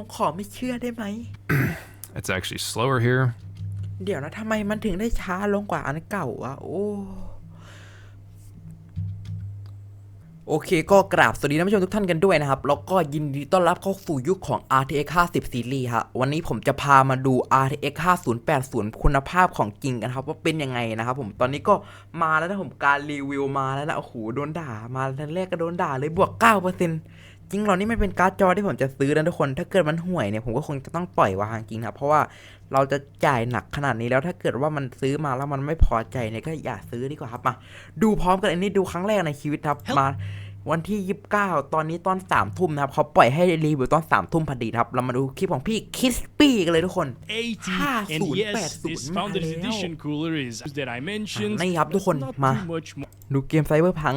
ผมขอไม่เชื่อได้ไหม It's actually slower here. เดี๋ยวนะทำไมมันถึงได้ช้าลงกว่าอันเก่าอะโอ้ โอเคก็กราบสวัสดีท่านผู้ชมทุกท่านกันด้วยนะครับ แล้วก็ยินดีต้อนรับเข้าสู่ยุคของ RTX 50 Series ฮะ วันนี้ผมจะพามาดู RTX 5080 คุณภาพของจริงกันครับ ว่าเป็นยังไงนะครับผม ตอนนี้ก็มาแล้วนะผมการรีวิวมาแล้วนะ โอ้โห โดนด่า มาทันแรกก็โดนด่าเลยบวก 9% จริงเหรอนี่ไม่เป็นการ์ดจอที่ผมจะซื้อนะทุกคน ถ้าเกิดมันห่วยเนี่ยผมก็คงจะต้องปล่อยวางจริงครับ เพราะว่าเราจะจ่ายหนักขนาดนี้แล้วถ้าเกิดว่ามันซื้อมาแล้วมันไม่พอใจเนี่ยก็อย่าซื้อดีกว่าครับมาดูพร้อมกันอันนี้ดูครั้งแรกในชีวิตครับมาวันที่ 29 ตอนนี้ตอน3ทุ่มนะครับเขาปล่อยให้รีวิวตอน3ทุ่มพอดีครับ เรามาดูคลิปของพี่คิสปี้กันเลยทุกคน80 and yes 50 this มา founders แล้ว edition cooler is that I mentioned นี่ครับทุกคน not มา too much more ดูเกมไซเบอร์พัง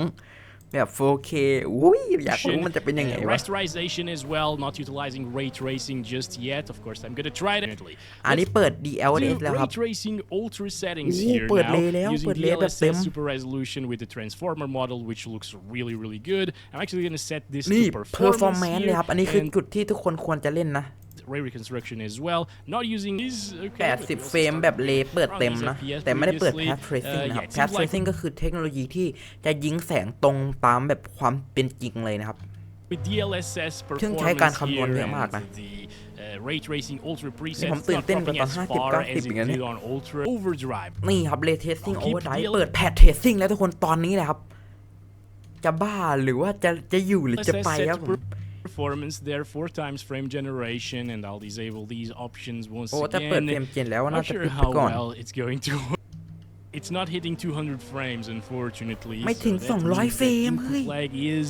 แบบ 4K อุ้ยอยากรู้มันจะเป็นยังไง Uh, วะ rasterization as well not utilizing ray tracing just yet of course I'm gonna try it definitely อันนี้เปิด DLSS do แล้วค ray รับ tracing ultra settings โอ้ here เปิด now เลยแล้ว using เปิดเลยแบบเต็ม DLSS super resolution with the transformer model which looks really really good I'm actually gonna set this นี่ to performance performance เลย here ครับ อันนี้คือ and จุดที่ทุกคนควรจะเล่นนะ ray reconstruction as well not using these okay, but we 80 also เฟรม started แบบเลเปิด around เต็ม these นะ FPS แต่ไม่ได้เปิด previously. path tracing Uh, นะครับ yeah, it path seems like tracing ก็คือเทคโนโลยีที่จะยิงแสงตรงตามแบบความเป็นจริงเลยนะครับ with DLSS ซึ่งใช้การ performance คำนวณ here เยอะมากนะ and the uh, ray tracing ultra ผม presets ตื่น not เต้นกว่า dropping ตอน as 50 far 90 as อี it กนะเนี่ย did on ultra overdrive นี่ครับ ray tracing I'll keep overdrive DL เปิด path tracing แล้วทุกคนตอนนี้แหละครับ จะบ้าหรือว่าจะจะอยู่หรือจะ DLSS ไป set ครับ to ผม performance there four times frame generation and I'll disable these options once โอ้ถ้าเปิด again เฟรมเจนแล้ว not น่าจะ sure ปิดไป how ก่อน well it's going to It's not hitting 200 frames unfortunately ไม่ถึง so that 200 means that เฟรม input เฮ้ย lag is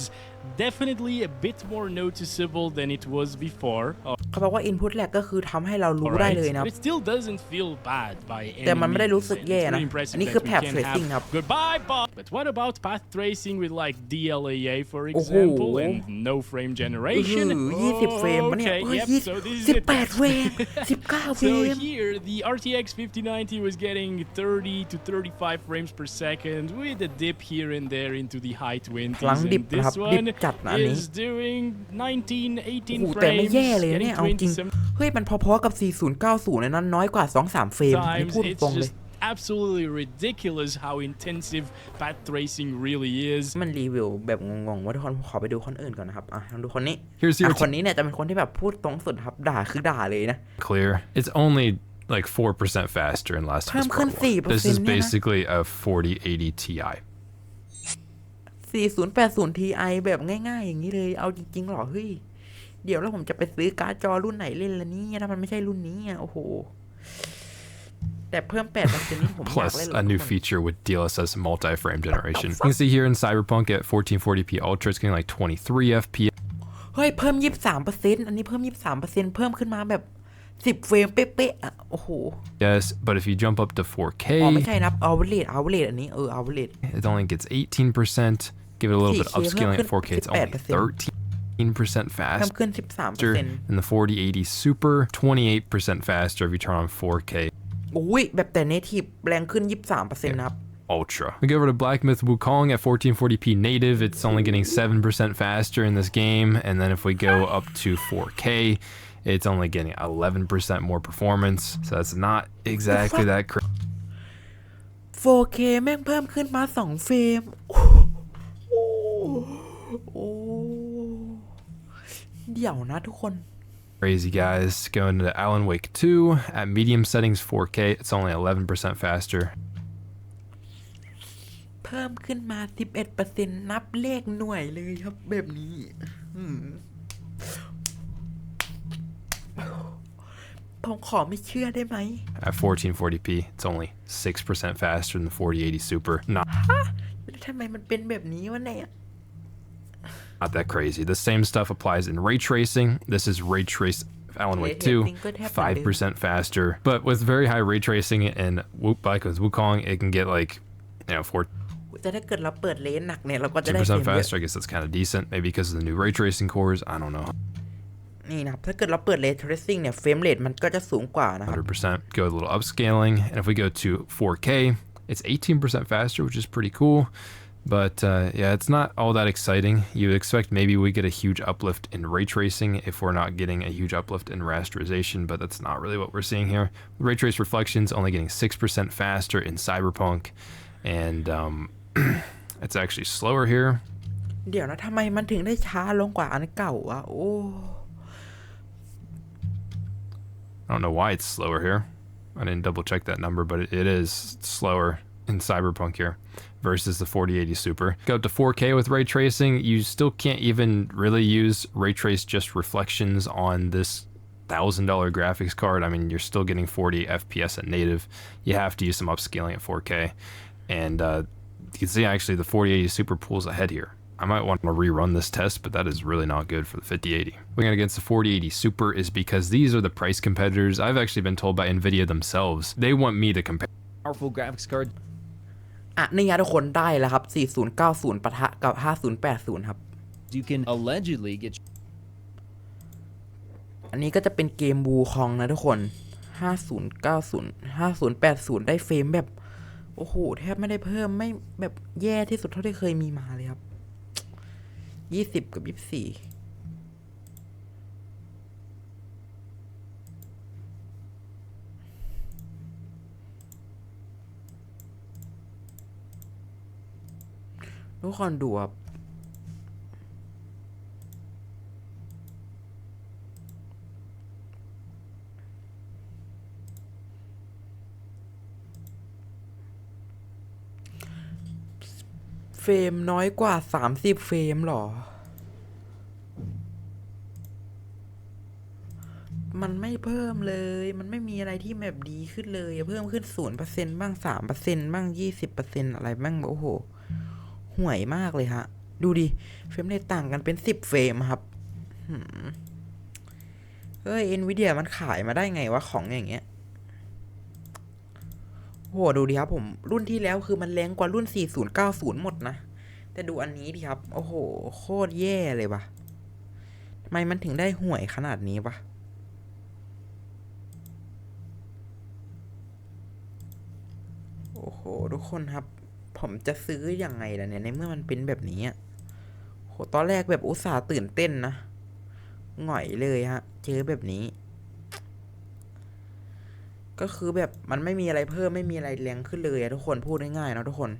definitely a bit more noticeable than it was before เขาบอกว่า input lag ก็คือทำให้เรารู้ได้ Alright, เลยนะ but it still doesn't feel bad by any แต่มันไม่ได้รู้สึก means, and แย่ it's นะ really impressive อันนี้ that คือ we path can tracing have ครับ Goodbye, Bob. But what about path tracing with like DLAA, for โอ้โห example, and no frame อื้อ generation? หือ20 เฟรมปะเนี่ย Okay, เฮ้ย yep, ยี่ so this is สิบ it. แปดเฟรมสิบเก้าเฟร So ม here, the RTX 5090 was getting 30 to 35 frames per second with a dip here and there into the high 20s. พลังดิบ And นะครับ this ดิบ one จัดนะอันนี้ is doing 19, 18โอ้โหแต่ไม่ frames, แย่เลยนะเนี่ย getting เอาจริง27เฮ้ย มันพอๆกับ 4090เลยนั้นน้อยกว่า 2-3 เฟรมอันนี้ times. พูด It's ตรงเลย just absolutely ridiculous how intensive path tracing really is. มันรีวิวแบบงงๆ ว่าทุกคนขอไปดูคนอื่นก่อนนะครับ อะลองดูคนนี้ Here's อะ your คนนี้เนี่ยจะเป็นคนที่แบบพูดตรงสุดครับ ด่าคือด่าเลยนะ clear. It's only like 4% faster in Last of Us เพิ่มขึ้น Part 1. This 4% is เนี่ยนะ basically a 4080 Ti. 4080 Ti แบบง่ายๆ อย่างนี้เลย เอาจริงๆหรอเฮ้ย เดี๋ยวแล้วผมจะไปซื้อการ์ดจอรุ่นไหนเล่นละเนี่ยถ้ามันไม่ใช่รุ่นนี้อะโอ้โหแต่เพิ่ม8%นี้ผมอยาก Plus เล่น a ละ new ทุกคน feature with DLSS multi-frame generation. You can see here in Cyberpunk at 1440p Ultra, it's getting like 23 FPS. เฮ้ย เพิ่ม 23%อันนี้เพิ่ม 23%เพิ่มขึ้นมาแบบ 10 เฟรมเป๊ะๆอะ โอ้โห Yes, but if you jump up to อ๋อไม่ 4K, ใช่นับ average average อันนี้ เออ average it only gets 18%. Give it a little bit 4K upscaling at เพิ่ม 4K, it's only 18% 13% เพิ่ม faster. ขึ้น 13% And the 4080 Super, 28% faster if you turn on 4K อุ้ย แบบแต่ native แรงขึ้น 23%นะครับ Ultra. We go over to Black Myth Wukong at 1440p native. It's only getting 7% faster in this game. And then if we go up to 4K, it's only getting 11% more performance. So that's not exactly that crazy. 4K แม่งเพิ่มขึ้นมา 2 เฟรม โอ้โห โอ้เดี๋ยวนะทุกคน Crazy guys. Going to Alan Wake 2 at medium settings 4K. It's only 11% faster. เพิ่มขึ้นมา 11%นับเลขหน่วยเลยครับแบบนี้อืมผมขอไม่เชื่อได้ไหม At 1440p, it's only 6% faster than the 4080 Super. Not, แล้วทำไมมันเป็นแบบนี้วะเนี่ย not that crazy. The same stuff applies in ray tracing. This is ray trace Alan Ray Wake 2, tracing could happen, dude. 5% faster. But with very high ray tracing and Whoop like with Wukong, it can get like, you know, 4 แต่ถ้าเกิดเราเปิดเลนส์หนักเนี่ย เราก็จะได้เฟร percent มเยอะ faster. I guess that's kind of decent. Maybe because of the new ray tracing cores. I don't know. นี่นะครับ ถ้าเกิดเราเปิดเลนส์ tracing เนี่ย เฟรมเรทมันก็จะสูงกว่านะครับ 100%. Go a little upscaling. And if we go to 4K, it's 18% faster, which is pretty cool. But uh, yeah, it's not all that exciting. You would expect maybe we get a huge uplift in ray tracing if we're not getting a huge uplift in rasterization, but that's not really what we're seeing here. Ray trace reflections only getting 6% faster in Cyberpunk, and um, it's actually slower here. เดี๋ยวนะทำไมมันถึงได้ช้าลงกว่าอันเก่าวะ โอ้ I don't know why it's slower here. I didn't double check that number, but it, it is slower in Cyberpunk here versus the 4080 Super. Go up to 4K with ray tracing, you still can't even really use ray trace just reflections on this thousand dollar graphics card. I mean, you're still getting 40 FPS at native. You have to use some upscaling at 4K, and uh, you can see actually the 4080 Super pulls ahead here. I might want to rerun this test, but that is really not good for the 5080. Going against the 4080 Super is because these are the price competitors. I've actually been told by Nvidia themselves they want me to compare. powerful graphics card อะนี่ไงทุกคนได้แล้วครับ 4090ปะทะกับ 5080 ครับ you can allegedly get อันนี้ก็จะเป็นเกมบูคองนะทุกคน 5090 5080 ได้เฟรมแบบ โอ้โห แทบไม่ได้เพิ่มไม่แบบแย่ที่สุดเท่าที่เคยมีมาเลยครับ 20 กับ 24 ทุกคนดูครับเฟรมน้อยกว่า30เฟรมหรอ มันไม่เพิ่มเลย มันไม่มีอะไรที่แบบดีขึ้นเลย เพิ่มขึ้น0%บ้าง3%บ้าง20%อะไรบ้าง โอ้โห ห่วยมากเลยฮะ ดูดิ เฟรมเรทต่างกันเป็น 10 เฟรมครับหืมเฮ้ย NVIDIA มันขายมาได้ไงวะ ของอย่างเงี้ยโหดูดิครับผม รุ่นที่แล้วคือมันแรงกว่ารุ่น 4090 หมดนะ แต่ดูอันนี้ดิครับ โอ้โห โคตรแย่เลยวะทำไมมันถึงได้ห่วยขนาดนี้วะโอ้โห ทุกคนครับ ผมจะซื้ออยังไงล่ะเนี่ยในเมื่อมันเป็นแบบนี้อะโหตอนแรกแบบอุตส่าห์ตื่นเต้นนะหง่อยเลยฮะ เจอแบบนี้ ก็คือแบบมันไม่มีอะไรเพิ่มไม่มีอะไรแรงขึ้นเลยอะทุกคนพูดง่ายๆนะทุกคน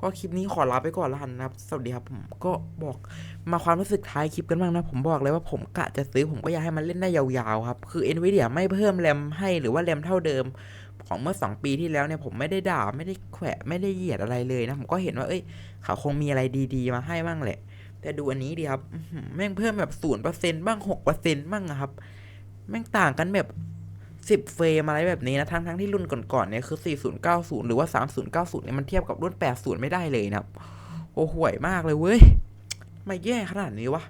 ก็คลิปนี้ขอลาไปก่อนละกันนะครับ สวัสดีครับผมก็บอกมาความรู้สึกท้ายคลิปกันบ้างนะ ผมบอกเลยว่าผมกะจะซื้อผมก็อยากให้มันเล่นได้ยาวๆครับ คือ NVIDIA ไม่เพิ่มแรมให้หรือว่าแรมเท่าเดิม ของเมื่อ 2 ปีที่แล้วเนี่ยผมไม่ได้ด่าไม่ได้แขวะไม่ได้เหยียดอะไรเลยนะผมก็เห็นว่าเอ้ย เขาคงมีอะไรดีๆ มาให้บ้างแหละ แต่ดูอันนี้ดีครับแม่งเพิ่มแบบศูนย์เปอร์เซ็นต์บ้างหกเปอร์เซ็นต์บ้างอะครับ แม่งต่างกันแบบสิบเฟรมอะไรแบบนี้นะทั้งทั้งที่รุ่นก่อนๆเนี่ยคือ 4090 หรือว่า 3090เนี่ยมันเทียบกับรุ่น 80 ไม่ได้เลยนะครับ โอ้ห่วยมากเลยเว้ยไมาแย่ขนาดนี้วะ